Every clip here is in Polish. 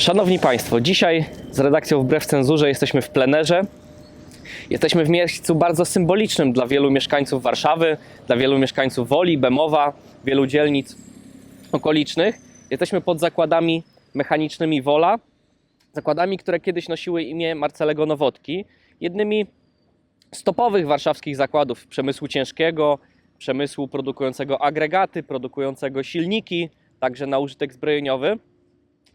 Szanowni Państwo, dzisiaj z redakcją Wbrew Cenzurze jesteśmy w plenerze. Jesteśmy w miejscu bardzo symbolicznym dla wielu mieszkańców Warszawy, dla wielu mieszkańców Woli, Bemowa, wielu dzielnic okolicznych. Jesteśmy pod zakładami mechanicznymi Wola, zakładami, które kiedyś nosiły imię Marcelego Nowotki, jednymi z topowych warszawskich zakładów przemysłu ciężkiego, przemysłu produkującego agregaty, produkującego silniki, także na użytek zbrojeniowy.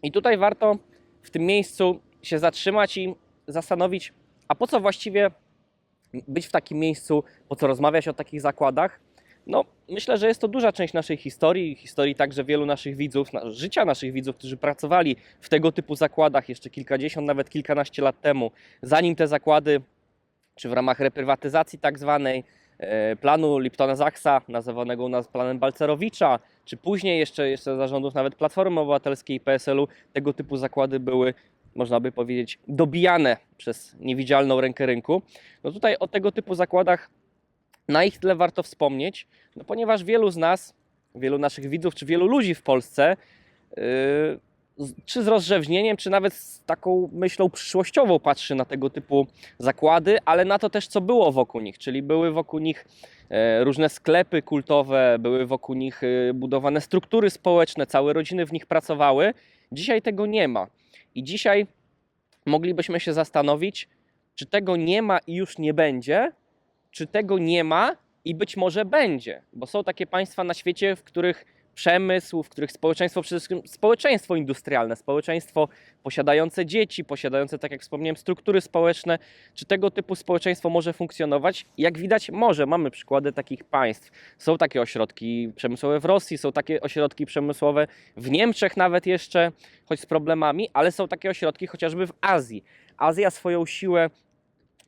I tutaj warto w tym miejscu się zatrzymać i zastanowić, a po co właściwie być w takim miejscu, po co rozmawiać o takich zakładach. No, myślę, że jest to duża część naszej historii, historii także wielu naszych widzów, życia naszych widzów, którzy pracowali w tego typu zakładach jeszcze kilkadziesiąt, nawet kilkanaście lat temu, zanim te zakłady, czy w ramach reprywatyzacji tak zwanej, e, planu Liptona-Zaksa, nazywanego u nas planem Balcerowicza, czy później jeszcze, jeszcze zarządów nawet Platformy Obywatelskiej i PSL-u, tego typu zakłady były, można by powiedzieć, dobijane przez niewidzialną rękę rynku. No tutaj o tego typu zakładach na ich tle warto wspomnieć, no ponieważ wielu z nas, wielu naszych widzów, czy wielu ludzi w Polsce, yy, czy z rozrzewnieniem, czy nawet z taką myślą przyszłościową patrzy na tego typu zakłady, ale na to też, co było wokół nich, czyli były wokół nich e, różne sklepy kultowe, były wokół nich e, budowane struktury społeczne, całe rodziny w nich pracowały. Dzisiaj tego nie ma. I dzisiaj moglibyśmy się zastanowić, czy tego nie ma i już nie będzie, czy tego nie ma i być może będzie. Bo są takie państwa na świecie, w których przemysł, w których społeczeństwo, przede wszystkim społeczeństwo industrialne, społeczeństwo posiadające dzieci, posiadające, tak jak wspomniałem, struktury społeczne, czy tego typu społeczeństwo może funkcjonować? Jak widać, może. Mamy przykłady takich państw. Są takie ośrodki przemysłowe w Rosji, są takie ośrodki przemysłowe w Niemczech nawet jeszcze, choć z problemami, ale są takie ośrodki chociażby w Azji. Azja swoją siłę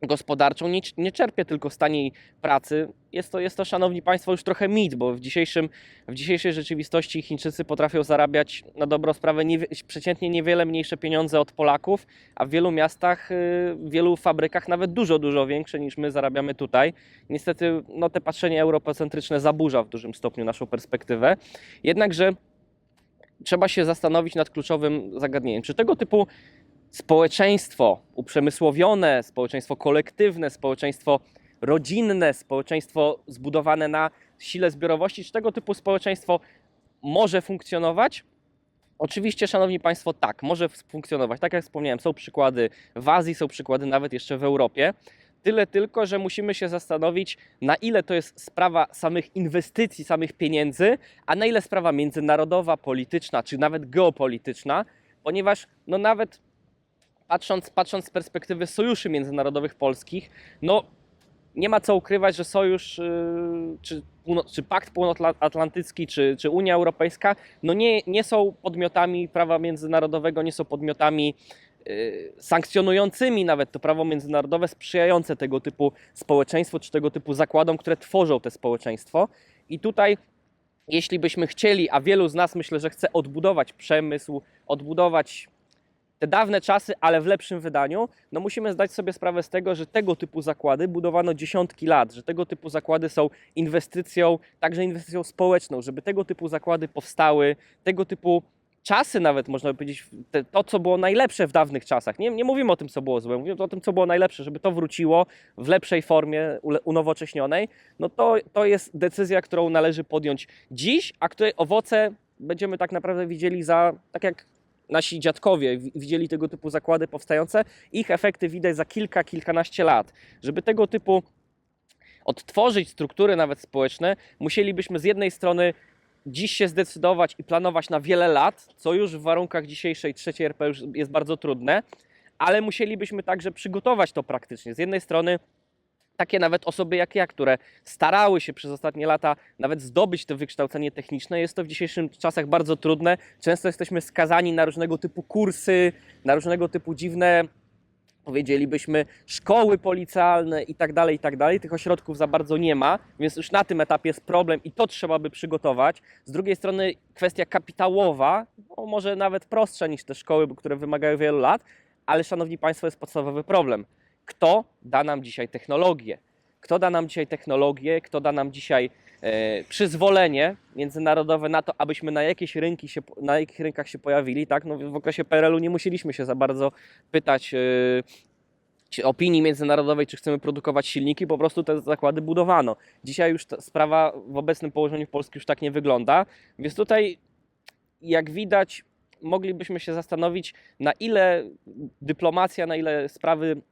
gospodarczą nie, nie czerpie tylko z taniej pracy. Jest to, jest to, szanowni państwo, już trochę mit, bo w, dzisiejszym, w dzisiejszej rzeczywistości Chińczycy potrafią zarabiać na dobrą sprawę niewie, przeciętnie niewiele mniejsze pieniądze od Polaków, a w wielu miastach, y, w wielu fabrykach nawet dużo, dużo większe niż my zarabiamy tutaj. Niestety no, te patrzenie europocentryczne zaburza w dużym stopniu naszą perspektywę. Jednakże trzeba się zastanowić nad kluczowym zagadnieniem. Czy tego typu społeczeństwo uprzemysłowione, społeczeństwo kolektywne, społeczeństwo rodzinne, społeczeństwo zbudowane na sile zbiorowości, czy tego typu społeczeństwo może funkcjonować? Oczywiście, Szanowni Państwo, tak, może funkcjonować. Tak jak wspomniałem, są przykłady w Azji, są przykłady nawet jeszcze w Europie. Tyle tylko, że musimy się zastanowić, na ile to jest sprawa samych inwestycji, samych pieniędzy, a na ile sprawa międzynarodowa, polityczna, czy nawet geopolityczna, ponieważ no nawet patrząc, patrząc z perspektywy sojuszy międzynarodowych polskich, no nie ma co ukrywać, że sojusz, yy, czy, czy Pakt Północnoatlantycki, czy, czy Unia Europejska, no nie, nie są podmiotami prawa międzynarodowego, nie są podmiotami yy, sankcjonującymi nawet to prawo międzynarodowe, sprzyjające tego typu społeczeństwu, czy tego typu zakładom, które tworzą te społeczeństwo. I tutaj jeśli byśmy chcieli, a wielu z nas myślę, że chce odbudować przemysł, odbudować te dawne czasy, ale w lepszym wydaniu, no musimy zdać sobie sprawę z tego, że tego typu zakłady budowano dziesiątki lat, że tego typu zakłady są inwestycją, także inwestycją społeczną, żeby tego typu zakłady powstały, tego typu czasy nawet, można by powiedzieć, te, to co było najlepsze w dawnych czasach. Nie, nie mówimy o tym, co było złe, mówimy o tym, co było najlepsze, żeby to wróciło w lepszej formie, unowocześnionej, no to, to jest decyzja, którą należy podjąć dziś, a której owoce będziemy tak naprawdę widzieli za, tak jak nasi dziadkowie wi- widzieli tego typu zakłady powstające, ich efekty widać za kilka, kilkanaście lat. Żeby tego typu odtworzyć struktury nawet społeczne, musielibyśmy z jednej strony dziś się zdecydować i planować na wiele lat, co już w warunkach dzisiejszej trzeciej RP już jest bardzo trudne, ale musielibyśmy także przygotować to praktycznie. Z jednej strony takie nawet osoby jak ja, które starały się przez ostatnie lata nawet zdobyć to wykształcenie techniczne, jest to w dzisiejszych czasach bardzo trudne. Często jesteśmy skazani na różnego typu kursy, na różnego typu dziwne, powiedzielibyśmy, szkoły policjalne i tak dalej, i tak dalej. Tych ośrodków za bardzo nie ma, więc już na tym etapie jest problem i to trzeba by przygotować. Z drugiej strony kwestia kapitałowa, no może nawet prostsza niż te szkoły, które wymagają wielu lat, ale szanowni Państwo, jest podstawowy problem. Kto da nam dzisiaj technologię? kto da nam dzisiaj technologię, kto da nam dzisiaj e, przyzwolenie międzynarodowe na to, abyśmy na jakieś rynki się, na jakich rynkach się pojawili, tak? No, w okresie PRL-u nie musieliśmy się za bardzo pytać e, opinii międzynarodowej, czy chcemy produkować silniki, po prostu te zakłady budowano. Dzisiaj już sprawa w obecnym położeniu Polski już tak nie wygląda, więc tutaj jak widać moglibyśmy się zastanowić na ile dyplomacja, na ile sprawy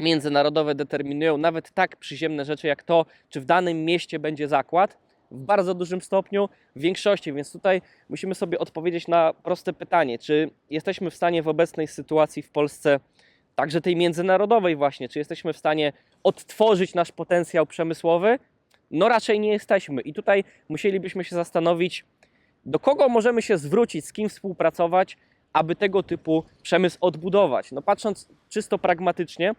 międzynarodowe determinują nawet tak przyziemne rzeczy jak to, czy w danym mieście będzie zakład, w bardzo dużym stopniu, w większości, więc tutaj musimy sobie odpowiedzieć na proste pytanie, czy jesteśmy w stanie w obecnej sytuacji w Polsce także tej międzynarodowej właśnie, czy jesteśmy w stanie odtworzyć nasz potencjał przemysłowy? No raczej nie jesteśmy. I tutaj musielibyśmy się zastanowić, do kogo możemy się zwrócić, z kim współpracować, aby tego typu przemysł odbudować. No patrząc czysto pragmatycznie,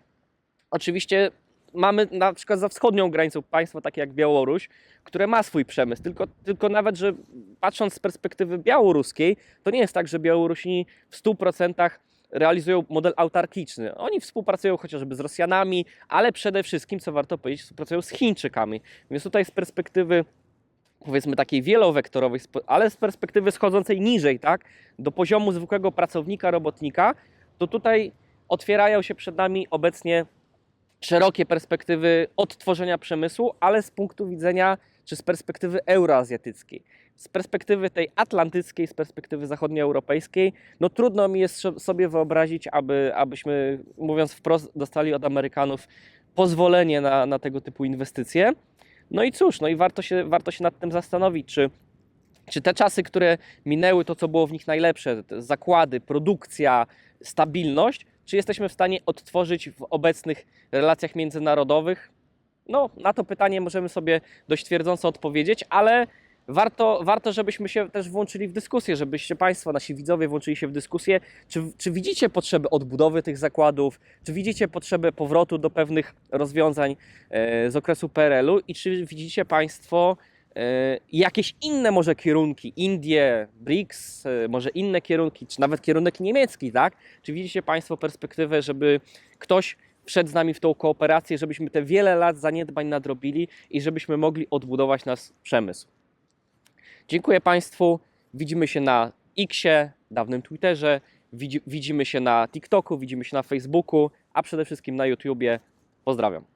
oczywiście mamy na przykład za wschodnią granicą państwo takie jak Białoruś, które ma swój przemysł, tylko, tylko nawet, że patrząc z perspektywy białoruskiej, to nie jest tak, że Białorusini w 100% realizują model autarkiczny. Oni współpracują chociażby z Rosjanami, ale przede wszystkim, co warto powiedzieć, współpracują z Chińczykami. Więc tutaj z perspektywy powiedzmy takiej wielowektorowej, ale z perspektywy schodzącej niżej, tak, do poziomu zwykłego pracownika, robotnika, to tutaj otwierają się przed nami obecnie szerokie perspektywy odtworzenia przemysłu, ale z punktu widzenia czy z perspektywy euroazjatyckiej. Z perspektywy tej atlantyckiej, z perspektywy zachodnioeuropejskiej, no trudno mi jest so- sobie wyobrazić, aby, abyśmy, mówiąc wprost, dostali od Amerykanów pozwolenie na, na tego typu inwestycje. No i cóż, no i warto się, warto się nad tym zastanowić, czy, czy te czasy, które minęły, to co było w nich najlepsze, zakłady, produkcja, stabilność, czy jesteśmy w stanie odtworzyć w obecnych relacjach międzynarodowych? No, na to pytanie możemy sobie dość twierdząco odpowiedzieć, ale warto, warto żebyśmy się też włączyli w dyskusję, żebyście Państwo, nasi widzowie włączyli się w dyskusję, czy, czy widzicie potrzeby odbudowy tych zakładów, czy widzicie potrzebę powrotu do pewnych rozwiązań e, z okresu PRL-u i czy widzicie Państwo e, jakieś inne może kierunki, Indie, BRICS, e, może inne kierunki, czy nawet kierunek niemiecki, tak? Czy widzicie Państwo perspektywę, żeby ktoś wszedł z nami w tą kooperację, żebyśmy te wiele lat zaniedbań nadrobili i żebyśmy mogli odbudować nasz przemysł? Dziękuję Państwu. Widzimy się na Xie, dawnym Twitterze, widzi, widzimy się na TikToku, widzimy się na Facebooku, a przede wszystkim na YouTubie. Pozdrawiam.